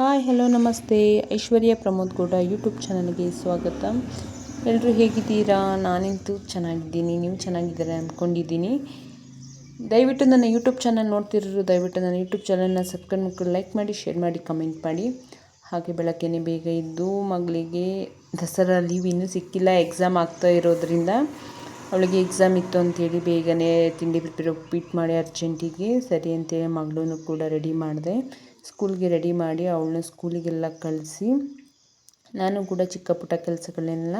Hi hello ನಮಸ್ತೆ. ಐಶ್ವರ್ಯ Pramod Gowda YouTube ಚಾನಲ್ಗೆ ಸ್ವಾಗತ. ಎಲ್ಲರೂ ಹೇಗಿದ್ದೀರಾ? ನಾನಂತೂ ಚೆನ್ನಾಗಿದ್ದೀನಿ. ನೀವು ಚೆನ್ನಾಗಿದ್ದೀರಾ ಅಂದ್ಕೊಂಡಿದ್ದೀನಿ ದಯವಿಟ್ಟು ನನ್ನ ಯೂಟ್ಯೂಬ್ ಚಾನಲ್ ನೋಡ್ತಿರೋರು, ದಯವಿಟ್ಟು ನನ್ನ ಯೂಟ್ಯೂಬ್ ಚಾನಲ್ನ ಸಬ್ಸ್ಕ್ರೈಬ್ ಮಾಡ್ಕೊಂಡು ಲೈಕ್ ಮಾಡಿ ಶೇರ್ ಮಾಡಿ ಕಮೆಂಟ್ ಮಾಡಿ. ಹಾಗೆ ಬೆಳಕೇನೆ ಬೇಗ ಇದ್ದು ಮಗಳಿಗೆ ದಸರಾ ಲೀವ್ ಇನ್ನೂ ಸಿಕ್ಕಿಲ್ಲ ಎಕ್ಸಾಮ್ ಆಗ್ತಾ ಇರೋದ್ರಿಂದ. ಅವಳಿಗೆ ಎಕ್ಸಾಮ್ ಇತ್ತು ಅಂತೇಳಿ ಬೇಗನೆ ತಿಂಡಿ ಪ್ರಿಪೇರ್ ಉಪ್ಪಿಟ್ಟು ಮಾಡಿ ಅರ್ಜೆಂಟಿಗೆ ಸರಿ ಅಂತೇಳಿ ಮಗಳೂ ಕೂಡ ರೆಡಿ ಮಾಡಿದೆ. ಸ್ಕೂಲ್ಗೆ ರೆಡಿ ಮಾಡಿ ಅವಳನ್ನ ಸ್ಕೂಲಿಗೆಲ್ಲ ಕಳಿಸಿ ನಾನು ಕೂಡ ಚಿಕ್ಕ ಪುಟ್ಟ ಕೆಲಸಗಳನ್ನೆಲ್ಲ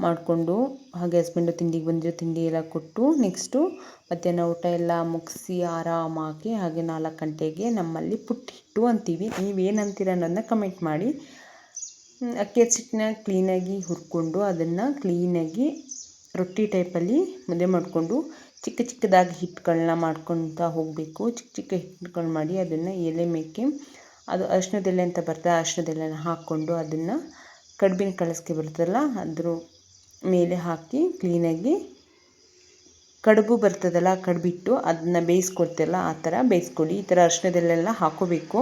ಮಾಡಿಕೊಂಡು, ಹಾಗೆ ಹಸ್ಬೆಂಡು ತಿಂಡಿಗೆ ಬಂದಿರೋ ತಿಂಡಿ ಎಲ್ಲ ಕೊಟ್ಟು ನೆಕ್ಸ್ಟು ಮಧ್ಯಾಹ್ನ ಊಟ ಎಲ್ಲ ಮುಗಿಸಿ ಆರಾಮಾಗಿ, ಹಾಗೆ ನಾಲ್ಕು ಗಂಟೆಗೆ ನಮ್ಮಲ್ಲಿ ಪುಟ್ಟಿಟ್ಟು ಅಂತೀವಿ. ನೀವೇನಂತೀರ ಅನ್ನೋದನ್ನ ಕಮೆಂಟ್ ಮಾಡಿ. ಅಕ್ಕಿ ಹಚ್ಚಿಟ್ಟನ್ನ ಕ್ಲೀನಾಗಿ ಹುರ್ಕೊಂಡು ಅದನ್ನು ಕ್ಲೀನಾಗಿ ರೊಟ್ಟಿ ಟೈಪಲ್ಲಿ ಮುದ್ದೆ ಮಾಡಿಕೊಂಡು ಚಿಕ್ಕ ಚಿಕ್ಕದಾಗಿ ಹಿಟ್ಟುಗಳನ್ನ ಮಾಡ್ಕೊತಾ ಹೋಗಬೇಕು. ಚಿಕ್ಕ ಚಿಕ್ಕ ಹಿಟ್ಟುಗಳು ಮಾಡಿ ಅದನ್ನು ಎಲೆ ಮೇಕೆ, ಅದು ಅರಿಶಿನದೆಲೆ ಅಂತ ಬರ್ತದೆ ಅರಿಶಿನದೆಲೆನ ಹಾಕ್ಕೊಂಡು ಅದನ್ನು ಕಡ್ಬಿನ ಕಳಿಸ್ಕೆ ಬರ್ತದಲ್ಲ, ಅದ್ರ ಮೇಲೆ ಹಾಕಿ ಕ್ಲೀನಾಗಿ ಕಡುಬು ಬರ್ತದಲ್ಲ, ಕಡುಬಿಟ್ಟು ಅದನ್ನ ಬೇಯಿಸ್ಕೊಡ್ತಿರಲ್ಲ ಆ ಥರ ಬೇಯಿಸ್ಕೊಡಿ ಈ ಥರ ಅರಿಶಿನದೆಲೆಲ್ಲ ಹಾಕೋಬೇಕು.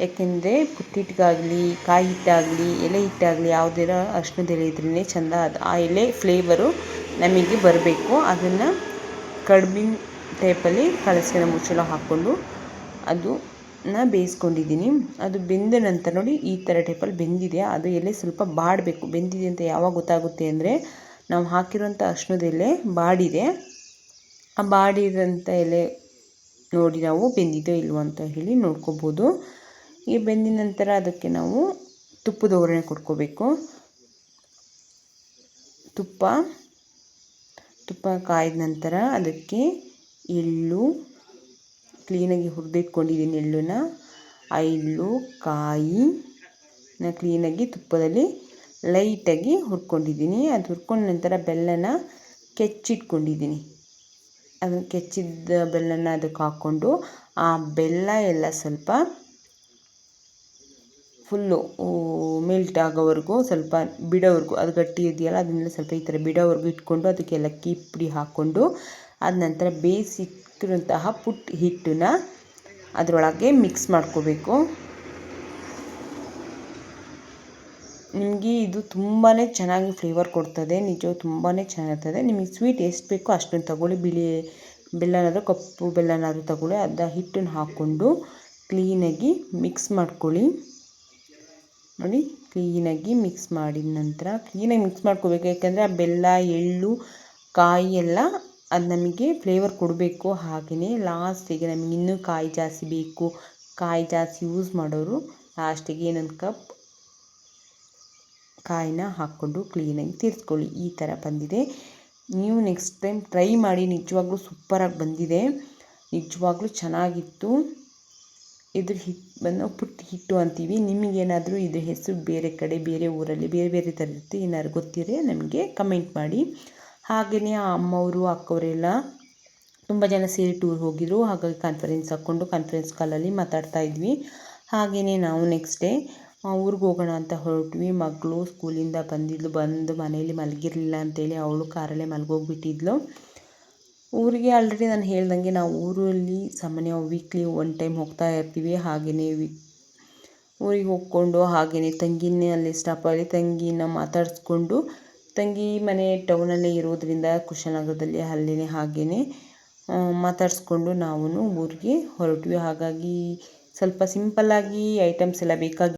ಯಾಕೆಂದರೆ ಪುಟ್ಟಿಟ್ಟಿಗಾಗಲಿ ಕಾಯಿ ಹಿಟ್ಟಾಗಲಿ ಎಲೆ ಹಿಟ್ಟಾಗಲಿ ಯಾವುದೇ ಅರಿಶಿನದೆಲೆ ಇದ್ರೇ ಚೆಂದ ಅದು ಆ ಎಲೆ ಫ್ಲೇವರು ನಮಗೆ ಬರಬೇಕು. ಅದನ್ನು ಕಡ್ಬಿನ ಟೈಪಲ್ಲಿ ಕಳಸ್ಗೆನ ಮುಚ್ಚಳ ಹಾಕ್ಕೊಂಡು ಅದನ್ನ ಬೇಯಿಸ್ಕೊಂಡಿದ್ದೀನಿ. ಅದು ಬೆಂದ ನಂತರ ನೋಡಿ ಈ ಥರ ಟೈಪಲ್ಲಿ ಬೆಂದಿದೆ. ಅದು ಎಲೆ ಸ್ವಲ್ಪ ಬಾಡಬೇಕು. ಬೆಂದಿದೆ ಅಂತ ಯಾವಾಗ ಗೊತ್ತಾಗುತ್ತೆ ಅಂದರೆ ನಾವು ಹಾಕಿರುವಂಥ ಅರ್ಶಿಣದ ಎಲೆ ಬಾಡಿದೆ. ಆ ಬಾಡಿರೋಂಥ ಎಲೆ ನೋಡಿ ನಾವು ಬೆಂದಿದೋ ಇಲ್ವೋ ಅಂತ ಹೇಳಿ ನೋಡ್ಕೋಬೋದು. ಈ ಬೆಂದಿದ ನಂತರ ಅದಕ್ಕೆ ನಾವು ತುಪ್ಪದ ಒಗ್ಗರಣೆ ಕೊಟ್ಕೋಬೇಕು. ತುಪ್ಪ ತುಪ್ಪ ಕಾಯ್ದ ನಂತರ ಅದಕ್ಕೆ ಎಳ್ಳು ಕ್ಲೀನಾಗಿ ಹುರಿದಿಟ್ಕೊಂಡಿದ್ದೀನಿ ಎಳ್ಳನ್ನ ಆ ಎಳ್ಳು ಕಾಯಿ ಕ್ಲೀನಾಗಿ ತುಪ್ಪದಲ್ಲಿ ಲೈಟಾಗಿ ಹುರ್ಕೊಂಡಿದ್ದೀನಿ. ಅದು ಹುರ್ಕೊಂಡ ನಂತರ ಬೆಲ್ಲನ ಕೆಚ್ಚಿಟ್ಕೊಂಡಿದ್ದೀನಿ. ಅದನ್ನು ಕೆಚ್ಚಿದ ಬೆಲ್ಲನ ಅದಕ್ಕೆ ಹಾಕ್ಕೊಂಡು ಆ ಬೆಲ್ಲ ಎಲ್ಲ ಸ್ವಲ್ಪ ಫುಲ್ಲು ಮೆಲ್ಟ್ ಆಗೋವರೆಗೂ ಸ್ವಲ್ಪ ಬಿಡೋವರೆಗೂ ಅದು ಗಟ್ಟಿ ಇದೆಯಲ್ಲ, ಅದನ್ನೆಲ್ಲ ಸ್ವಲ್ಪ ಈ ಥರ ಬಿಡೋವರೆಗೂ ಇಟ್ಕೊಂಡು ಅದಕ್ಕೆ ಏಲಕ್ಕಿ ಪುಡಿ ಹಾಕ್ಕೊಂಡು ಆದ ನಂತರ ಬೇಯಿಸಿಟ್ಟಿರುವಂತಹ ಪುಟ್ ಹಿಟ್ಟನ್ನ ಅದರೊಳಗೆ ಮಿಕ್ಸ್ ಮಾಡ್ಕೋಬೇಕು. ನಿಮಗೆ ಇದು ತುಂಬಾ ಚೆನ್ನಾಗಿ ಫ್ಲೇವರ್ ಕೊಡ್ತದೆ, ನಿಜ ತುಂಬಾ ಚೆನ್ನಾಗಿರ್ತದೆ. ನಿಮಗೆ ಸ್ವೀಟ್ ಎಷ್ಟು ಬೇಕೋ ಅಷ್ಟನ್ನು ತಗೊಳ್ಳಿ, ಬಿಳಿ ಬೆಲ್ಲನಾದರೂ ಕಪ್ಪು ಬೆಲ್ಲನಾದರೂ ತಗೊಳ್ಳಿ, ಅದ ಹಿಟ್ಟನ್ನು ಹಾಕ್ಕೊಂಡು ಕ್ಲೀನಾಗಿ ಮಿಕ್ಸ್ ಮಾಡ್ಕೊಳ್ಳಿ. ನೋಡಿ, ಕ್ಲೀನಾಗಿ ಮಿಕ್ಸ್ ಮಾಡಿದ ನಂತರ, ಕ್ಲೀನಾಗಿ ಮಿಕ್ಸ್ ಮಾಡ್ಕೋಬೇಕು. ಯಾಕೆಂದರೆ ಆ ಬೆಲ್ಲ, ಎಳ್ಳು, ಕಾಯಿ ಎಲ್ಲ ಅದು ನಮಗೆ ಫ್ಲೇವರ್ ಕೊಡಬೇಕು. ಹಾಗೆಯೇ ಲಾಸ್ಟಿಗೆ ನಮಗೆ ಇನ್ನೂ ಕಾಯಿ ಜಾಸ್ತಿ ಬೇಕು. ಕಾಯಿ ಜಾಸ್ತಿ ಯೂಸ್ ಮಾಡೋರು ಲಾಸ್ಟಿಗೆ ಇನ್ನೊಂದು ಕಪ್ ಕಾಯಿನ ಹಾಕ್ಕೊಂಡು ಕ್ಲೀನಾಗಿ ತಿರ್ಸ್ಕೊಳ್ಳಿ. ಈ ಥರ ಬಂದಿದೆ. ನೀವು ನೆಕ್ಸ್ಟ್ ಟೈಮ್ ಟ್ರೈ ಮಾಡಿ, ನಿಜವಾಗ್ಲೂ ಸೂಪರಾಗಿ ಬಂದಿದೆ. ನಿಜವಾಗ್ಲೂ ಚೆನ್ನಾಗಿತ್ತು. ಇದ್ರ ಹಿಟ್ಟು ಬಂದು ಪುಟ್ಟ ಹಿಟ್ಟು ಅಂತೀವಿ. ನಿಮಗೇನಾದರೂ ಇದ್ರ ಹೆಸರು ಬೇರೆ ಕಡೆ, ಬೇರೆ ಊರಲ್ಲಿ, ಬೇರೆ ಬೇರೆ ಥರ ಇರುತ್ತೆ ಏನಾದ್ರು ಗೊತ್ತಿದ್ರೆ ನಮಗೆ ಕಮೆಂಟ್ ಮಾಡಿ. ಹಾಗೆಯೇ ಆ ಅಮ್ಮವರು, ಅಕ್ಕವರೆಲ್ಲ ತುಂಬ ಜನ ಸೇರಿ ಟೂರ್ ಹೋಗಿದ್ರು. ಹಾಗಾಗಿ ಕಾನ್ಫರೆನ್ಸ್ ಹಾಕ್ಕೊಂಡು ಕಾನ್ಫರೆನ್ಸ್ ಕಾಲಲ್ಲಿ ಮಾತಾಡ್ತಾ ಇದ್ವಿ. ಹಾಗೆಯೇ ನಾವು ನೆಕ್ಸ್ಟ್ ಡೇ ಊರಿಗೆ ಹೋಗೋಣ ಅಂತ ಹೊರಟ್ವಿ. ಮಗಳು ಸ್ಕೂಲಿಂದ ಬಂದಿದ್ಲು, ಬಂದು ಮನೇಲಿ ಮಲಗಿರಲಿಲ್ಲ ಅಂತೇಳಿ ಅವಳು ಕಾರಲ್ಲೇ ಮಲಗೋಗ್ಬಿಟ್ಟಿದ್ಲು. ಊರಿಗೆ ಆಲ್ರೆಡಿ ನಾನು ಹೇಳ್ದಂಗೆ ನಾವು ಊರಲ್ಲಿ ಸಾಮಾನ್ಯ ವೀಕ್ಲಿ ಒನ್ ಟೈಮ್ ಹೋಗ್ತಾ ಇರ್ತೀವಿ. ಹಾಗೆಯೇ ವೀಕ್ ಊರಿಗೆ ಹೋಗ್ಕೊಂಡು ಹಾಗೆಯೇ ತಂಗಿನೇ ಅಲ್ಲಿ ಸ್ಟಾಪಲ್ಲಿ ತಂಗಿನ ಮಾತಾಡಿಸ್ಕೊಂಡು ತಂಗಿ ಮನೆ ಟೌನಲ್ಲೇ ಇರೋದರಿಂದ ಕುಶನಗರದಲ್ಲಿ ಅಲ್ಲಿನೇ ಹಾಗೆಯೇ ಮಾತಾಡಿಸ್ಕೊಂಡು ನಾವು ಊರಿಗೆ ಹೊರಟ್ವಿ. ಹಾಗಾಗಿ ಸ್ವಲ್ಪ ಸಿಂಪಲ್ಲಾಗಿ ಐಟಮ್ಸ್ ಎಲ್ಲ ಬೇಕಾಗಿ